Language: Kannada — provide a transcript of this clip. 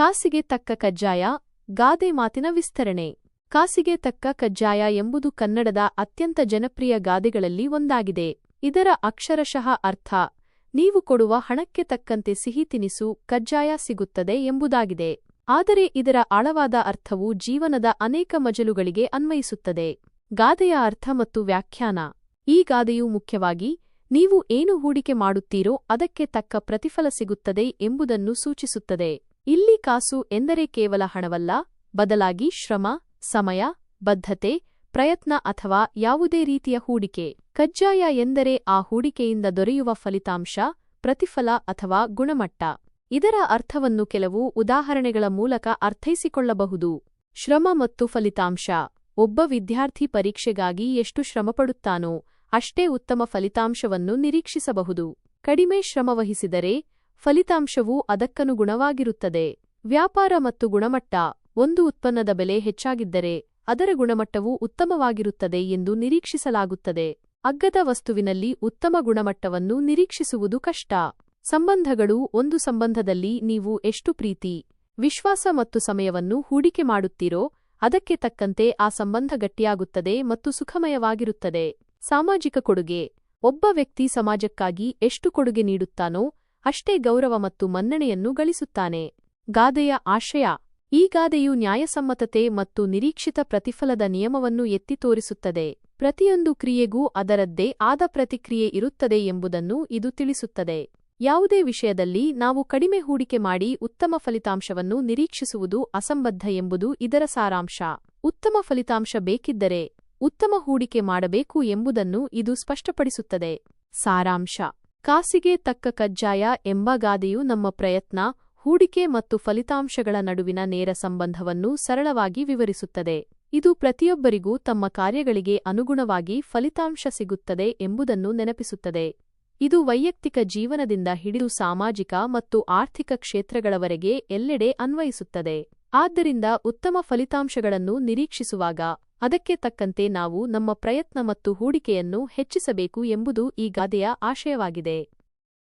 ಕಾಸಿಗೆ ತಕ್ಕ ಕಜ್ಜಾಯ, ಗಾದೆ ಮಾತಿನ ವಿಸ್ತರಣೆ. ಕಾಸಿಗೆ ತಕ್ಕ ಕಜ್ಜಾಯ ಎಂಬುದು ಕನ್ನಡದ ಅತ್ಯಂತ ಜನಪ್ರಿಯ ಗಾದೆಗಳಲ್ಲಿ ಒಂದಾಗಿದೆ. ಇದರ ಅಕ್ಷರಶಃ ಅರ್ಥ, ನೀವು ಕೊಡುವ ಹಣಕ್ಕೆ ತಕ್ಕಂತೆ ಸಿಹಿ ತಿನಿಸು ಕಜ್ಜಾಯ ಸಿಗುತ್ತದೆ ಎಂಬುದಾಗಿದೆ. ಆದರೆ ಇದರ ಆಳವಾದ ಅರ್ಥವು ಜೀವನದ ಅನೇಕ ಮಜಲುಗಳಿಗೆ ಅನ್ವಯಿಸುತ್ತದೆ. ಗಾದೆಯ ಅರ್ಥ ಮತ್ತು ವ್ಯಾಖ್ಯಾನ. ಈ ಗಾದೆಯು ಮುಖ್ಯವಾಗಿ ನೀವು ಏನು ಹೂಡಿಕೆ ಮಾಡುತ್ತೀರೋ ಅದಕ್ಕೆ ತಕ್ಕ ಪ್ರತಿಫಲ ಸಿಗುತ್ತದೆ ಎಂಬುದನ್ನು ಸೂಚಿಸುತ್ತದೆ. ಇಲ್ಲಿ ಕಾಸು ಎಂದರೆ ಕೇವಲ ಹಣವಲ್ಲ, ಬದಲಾಗಿ ಶ್ರಮ, ಸಮಯ, ಬದ್ಧತೆ, ಪ್ರಯತ್ನ ಅಥವಾ ಯಾವುದೇ ರೀತಿಯ ಹೂಡಿಕೆ. ಕಜ್ಜಾಯ ಎಂದರೆ ಆ ಹೂಡಿಕೆಯಿಂದ ದೊರೆಯುವ ಫಲಿತಾಂಶ, ಪ್ರತಿಫಲ ಅಥವಾ ಗುಣಮಟ್ಟ. ಇದರ ಅರ್ಥವನ್ನು ಕೆಲವು ಉದಾಹರಣೆಗಳ ಮೂಲಕ ಅರ್ಥೈಸಿಕೊಳ್ಳಬಹುದು. ಶ್ರಮ ಮತ್ತು ಫಲಿತಾಂಶ. ಒಬ್ಬ ವಿದ್ಯಾರ್ಥಿ ಪರೀಕ್ಷೆಗಾಗಿ ಎಷ್ಟು ಶ್ರಮಪಡುತ್ತಾನೋ ಅಷ್ಟೇ ಉತ್ತಮ ಫಲಿತಾಂಶವನ್ನು ನಿರೀಕ್ಷಿಸಬಹುದು. ಕಡಿಮೆ ಶ್ರಮವಹಿಸಿದರೆ ಫಲಿತಾಂಶವು ಅದಕ್ಕನುಗುಣವಾಗಿರುತ್ತದೆ ವ್ಯಾಪಾರ ಮತ್ತು ಗುಣಮಟ್ಟ ಒಂದು ಉತ್ಪನ್ನದ ಬೆಲೆ ಹೆಚ್ಚಾಗಿದ್ದರೆ ಅದರ ಗುಣಮಟ್ಟವು ಉತ್ತಮವಾಗಿರುತ್ತದೆ ಎಂದು ನಿರೀಕ್ಷಿಸಲಾಗುತ್ತದೆ. ಅಗ್ಗದ ವಸ್ತುವಿನಲ್ಲಿ ಉತ್ತಮ ಗುಣಮಟ್ಟವನ್ನು ನಿರೀಕ್ಷಿಸುವುದು ಕಷ್ಟ. ಸಂಬಂಧಗಳು ಒಂದು ಸಂಬಂಧದಲ್ಲಿ ನೀವು ಎಷ್ಟು ಪ್ರೀತಿ, ವಿಶ್ವಾಸ ಮತ್ತು ಸಮಯವನ್ನು ಹೂಡಿಕೆ ಮಾಡುತ್ತೀರೋ ಅದಕ್ಕೆ ತಕ್ಕಂತೆ ಆ ಸಂಬಂಧ ಗಟ್ಟಿಯಾಗುತ್ತದೆ ಮತ್ತು ಸುಖಮಯವಾಗಿರುತ್ತದೆ. ಸಾಮಾಜಿಕ ಕೊಡುಗೆ. ಒಬ್ಬ ವ್ಯಕ್ತಿ ಸಮಾಜಕ್ಕಾಗಿ ಎಷ್ಟು ಕೊಡುಗೆ ನೀಡುತ್ತಾನೋ ಅಷ್ಟೇ ಗೌರವ ಮತ್ತು ಮನ್ನಣೆಯನ್ನು ಗಳಿಸುತ್ತಾನೆ. ಗಾದೆಯ ಆಶಯ ಈ ಗಾದೆಯು ನ್ಯಾಯಸಮ್ಮತತೆ ಮತ್ತು ನಿರೀಕ್ಷಿತ ಪ್ರತಿಫಲದ ನಿಯಮವನ್ನು ಎತ್ತಿ ತೋರಿಸುತ್ತದೆ. ಪ್ರತಿಯೊಂದು ಕ್ರಿಯೆಗೂ ಅದರದ್ದೇ ಆದ ಪ್ರತಿಕ್ರಿಯೆ ಇರುತ್ತದೆ ಎಂಬುದನ್ನು ಇದು ತಿಳಿಸುತ್ತದೆ. ಯಾವುದೇ ವಿಷಯದಲ್ಲಿ ನಾವು ಕಡಿಮೆ ಹೂಡಿಕೆ ಮಾಡಿ ಉತ್ತಮ ಫಲಿತಾಂಶವನ್ನು ನಿರೀಕ್ಷಿಸುವುದು ಅಸಂಬದ್ಧ ಎಂಬುದು ಇದರ ಸಾರಾಂಶ. ಉತ್ತಮ ಫಲಿತಾಂಶ ಬೇಕಿದ್ದರೆ ಉತ್ತಮ ಹೂಡಿಕೆ ಮಾಡಬೇಕು ಎಂಬುದನ್ನು ಇದು ಸ್ಪಷ್ಟಪಡಿಸುತ್ತದೆ. ಸಾರಾಂಶ. ಕಾಸಿಗೆ ತಕ್ಕ ಕಜ್ಜಾಯ ಎಂಬ ಗಾದೆಯು ನಮ್ಮ ಪ್ರಯತ್ನ, ಹೂಡಿಕೆ ಮತ್ತು ಫಲಿತಾಂಶಗಳ ನಡುವಿನ ನೇರ ಸಂಬಂಧವನ್ನು ಸರಳವಾಗಿ ವಿವರಿಸುತ್ತದೆ. ಇದು ಪ್ರತಿಯೊಬ್ಬರಿಗೂ ತಮ್ಮ ಕಾರ್ಯಗಳಿಗೆ ಅನುಗುಣವಾಗಿ ಫಲಿತಾಂಶ ಸಿಗುತ್ತದೆ ಎಂಬುದನ್ನು ನೆನಪಿಸುತ್ತದೆ. ಇದು ವೈಯಕ್ತಿಕ ಜೀವನದಿಂದ ಹಿಡಿದು ಸಾಮಾಜಿಕ ಮತ್ತು ಆರ್ಥಿಕ ಕ್ಷೇತ್ರಗಳವರೆಗೆ ಎಲ್ಲೆಡೆ ಅನ್ವಯಿಸುತ್ತದೆ. ಆದ್ದರಿಂದ ಉತ್ತಮ ಫಲಿತಾಂಶಗಳನ್ನು ನಿರೀಕ್ಷಿಸುವಾಗ ಅದಕ್ಕೆ ತಕ್ಕಂತೆ ನಾವು ನಮ್ಮ ಪ್ರಯತ್ನ ಮತ್ತು ಹೂಡಿಕೆಯನ್ನು ಹೆಚ್ಚಿಸಬೇಕು ಎಂಬುದು ಈ ಗಾದೆಯ ಆಶಯವಾಗಿದೆ.